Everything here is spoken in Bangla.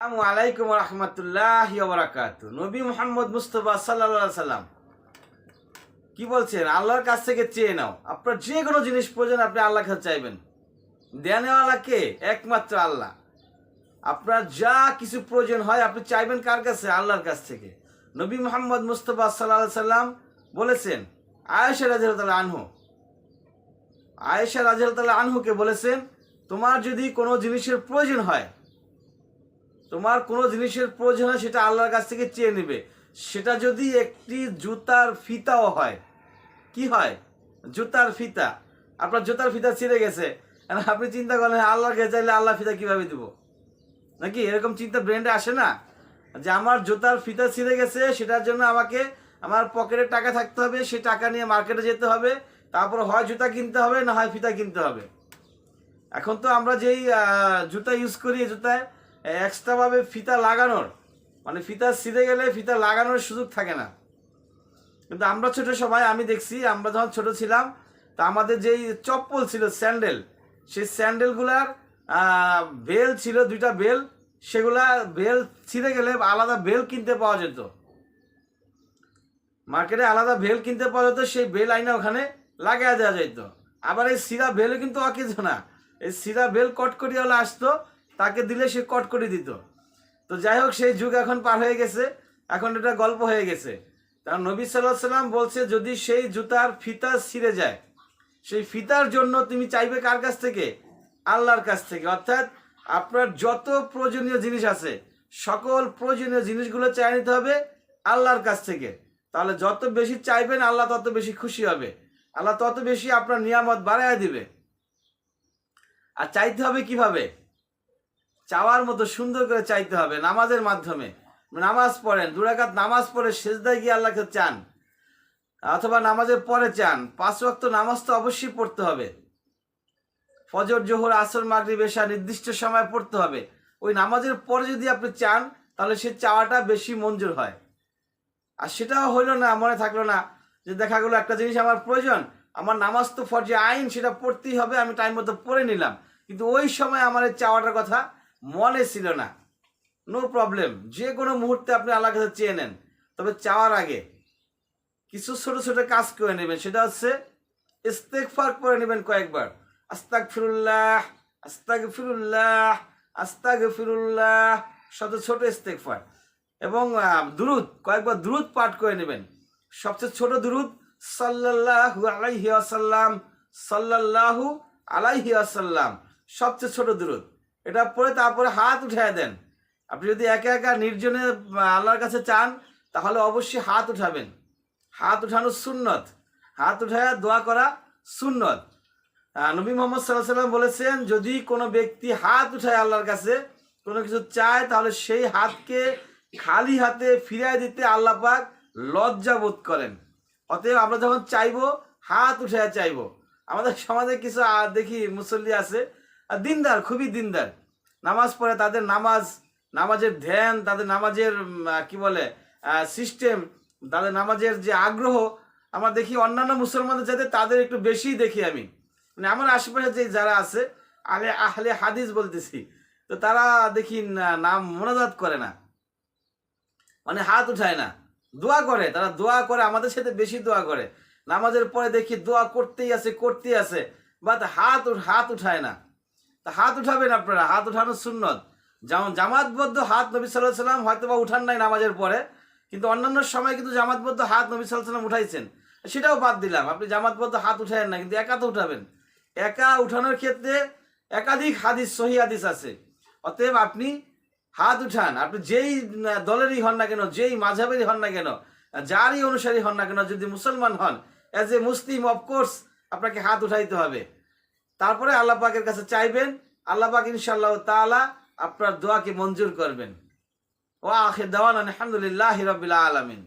আলাইকুম রহমতুল্লাহ বারাকাতু নবী মোহাম্মদ মুস্তফা সাল্লা সাল্লাম কি বলছেন? আল্লাহর কাছ থেকে চেয়ে নাও। আপনার যে কোনো জিনিস প্রয়োজন আপনি আল্লাহর কাছে চাইবেন। একমাত্র আল্লাহ। আপনার যা কিছু প্রয়োজন হয় আপনি চাইবেন কার কাছে? আল্লাহর কাছ থেকে। নবী মোহাম্মদ মুস্তফা সাল্লাহ সাল্লাম বলেছেন, আয়েশা রাজিয়াল আনহু। আয়েশা রাজিয়াল আনহুকে বলেছেন, তোমার যদি কোনো জিনিসের প্রয়োজন হয় তোমার কোনো জিনিসের প্রয়োজন হয় সেটা আল্লাহর কাছ থেকে চেয়ে নেবে। সেটা যদি একটি জুতার ফিতাও হয়, কি হয়? জুতার ফিতা। আপনার জুতার ফিতা ছিঁড়ে গেছে। আপনি চিন্তা করলেন আল্লাহর কাছে চাইলে আল্লাহ ফিতা কীভাবে দিব? নাকি এরকম চিন্তা ব্রেন্ডে আসে না? যে আমার জুতার ফিতা ছিঁড়ে গেছে, সেটার জন্য আমাকে, আমার পকেটে টাকা থাকতে হবে সেই টাকা নিয়ে মার্কেটে যেতে হবে, তারপর হয় জুতা কিনতে হবে, না হয় ফিতা কিনতে হবে। এখন তো আমরা যেই জুতা ইউজ করি জুতায় এক্সট্রাভাবে ফিতা লাগানোর মানে ফিতা ছিঁড়ে গেলে ফিতা লাগানোর সুযোগ থাকে না। কিন্তু আমরা ছোট সময় আমি দেখছি, আমরা যখন ছোট ছিলাম, তা আমাদের যেই চপ্পল ছিল, স্যান্ডেল, সেই স্যান্ডেলগুলার বেল ছিল, দুইটা বেল, সেগুলা বেল ছিঁড়ে গেলে আলাদা বেল কিনতে পাওয়া যেত। মার্কেটে আলাদা বেল কিনতে পাওয়া যেত, সেই বেল আইনা ওখানে লাগাই দেওয়া যেত আবার এই সিরা বেলও কিন্তু অকেজ না। এই সিরা বেল কটকরিওয়ালা আসতো তাকে দিলে সে কটকরি দিত। তো যাই হোক, সেই যুগ এখন পার হয়ে গেছে। এখন এটা গল্প হয়ে গেছে। কারণ নবী সাল্লাহ সাল্লাম বলছে, যদি সেই জুতার ফিতা ছিঁড়ে যায়, সেই ফিতার জন্য তুমি চাইবে কার কাছ থেকে? আল্লাহর কাছ থেকে। অর্থাৎ আপনার যত প্রয়োজনীয় জিনিস আছে, সকল প্রয়োজনীয় জিনিসগুলো চাই নিতে হবে আল্লাহর কাছ থেকে। তাহলে যত বেশি চাইবেন আল্লাহ তত বেশি খুশি হবে। আল্লাহ তত বেশি আপনার নিয়ামত বাড়ায় দিবে। আর চাইতে হবে কীভাবে? চাওয়ার মতো সুন্দর করে চাইতে হবে নামাজের মাধ্যমে। নামাজ পড়েন দুরাকাত নামাজ পড়ে সেজদায় গিয়ে আল্লাহকে চান, অথবা নামাজের পরে চান। পাঁচ ওয়াক্ত নামাজ তো অবশ্যই পড়তে হবে। ফজর, জোহর, আসর, মাগরিব, এশা নির্দিষ্ট সময় পড়তে হবে। ওই নামাজের পরে যদি আপনি চান, তাহলে সে চাওয়াটা বেশি মঞ্জুর হয়। আর সেটাও হইল না, মনে থাকল না যে দেখা গেলো একটা জিনিস আমার প্রয়োজন, আমার নামাজ তো ফরজে আইন, সেটা পড়তেই হবে, আমি টাইম মতো পড়ে নিলাম। কিন্তু ওই সময় আমার চাওয়াটার কথা মনে ছিল না। নো প্রবলেম যে কোনো মুহূর্তে আপনি আল্লাহ কাছে চেয়ে নেন। তবে চাওয়ার আগে কিছু ছোট ছোট কাজ করে নেবেন। সেটা হচ্ছে ইস্তেকফার করে নেবেন কয়েকবার। আস্তাক ফিরুল্লাহ আস্তাক ফিরুল্লাহ আস্তাক ফিরুল্লাহ শত ছোট ইস্তেকফার এবং দুরুদ, কয়েকবার দুরুদ পাঠ করে নেবেন। সবচেয়ে ছোট দুরুদ, সাল্লাল্লাহু আলাইহি আসাল্লাম সাল্লাল্লাহু আলাইহি আসাল্লাম সবচেয়ে ছোট দুরুদ। এটা পরে তারপরে হাত উঠায় দেন। আপনি যদি একা একা নির্জনে আল্লাহর কাছে চান, তাহলে অবশ্যই হাত উঠাবেন। হাত উঠানো সুন্নত। হাত উঠায় দোয়া করা সুন্নত। নবী মোহাম্মদ সাল্লাহ সাল্লাম বলেছেন, যদি কোনো ব্যক্তি হাত উঠায় আল্লাহর কাছে, কোনো কিছু চায়, তাহলে সেই হাতকে খালি হাতে ফিরিয়ে দিতে আল্লাহ পাক লজ্জা বোধ করেন। অতএব আমরা যখন চাইব, হাত উঠে চাইব। আমাদের সমাজে কিছু দেখি মুসল্লি আছে আর দিনদার, খুবই দিনদার। নামাজ পড়ে তাদের নামাজ, নামাজের ধ্যান, তাদের নামাজের কি বলে সিস্টেম তাদের নামাজের যে আগ্রহ, আমরা দেখি অন্যান্য মুসলমানদের যাতে তাদের একটু বেশি দেখি আমি। মানে আমার আশেপাশে যে যারা আছে, আলে আহলে হাদিস বলতেছি, তো তারা দেখি নাম মোনাজাত করে না। মানে হাত উঠায় না। দোয়া করে, তারা দোয়া করে, আমাদের সাথে বেশি দোয়া করে। নামাজের পরে দেখি দোয়া করতেই আছে করতেই আছে বাট হাত হাত উঠায় না। তা হাত উঠাবেন আপনারা, হাত উঠানো সুন্নত। যেমন জামাতবদ্ধ হাত নবী সাল্লাহ সাল্লাম হয়তো বা উঠান নাই নামাজের পরে, কিন্তু অন্যান্য সময় কিন্তু জামাতবদ্ধ হাত নবী সাল্লাহ সাল্লাম উঠাইছেন। সেটাও বাদ দিলাম, আপনি জামাতবদ্ধ হাত উঠায়েন না, কিন্তু একা তো উঠাবেন। একা উঠানোর ক্ষেত্রে একাধিক হাদিস, সহি হাদিস আছে। অতএব আপনি হাত উঠান, আপনি যেই দলেরই হন না কেন, যেই মাঝাবেরই হন না কেন, যারই অনুসারী হন না কেন, যদি মুসলমান হন অ্যাজ এ মুসলিম অফকোর্স আপনাকে হাত উঠাইতে হবে। তারপরে আল্লাহ পাকের কাছে চাইবেন, আল্লাহ পাক ইনশাআল্লাহ তালা আপনার দোয়াকে মঞ্জুর করবেন। ও আখে দেওয়ান আলহামদুলিল্লাহ হিরবিল্লা আলমিন।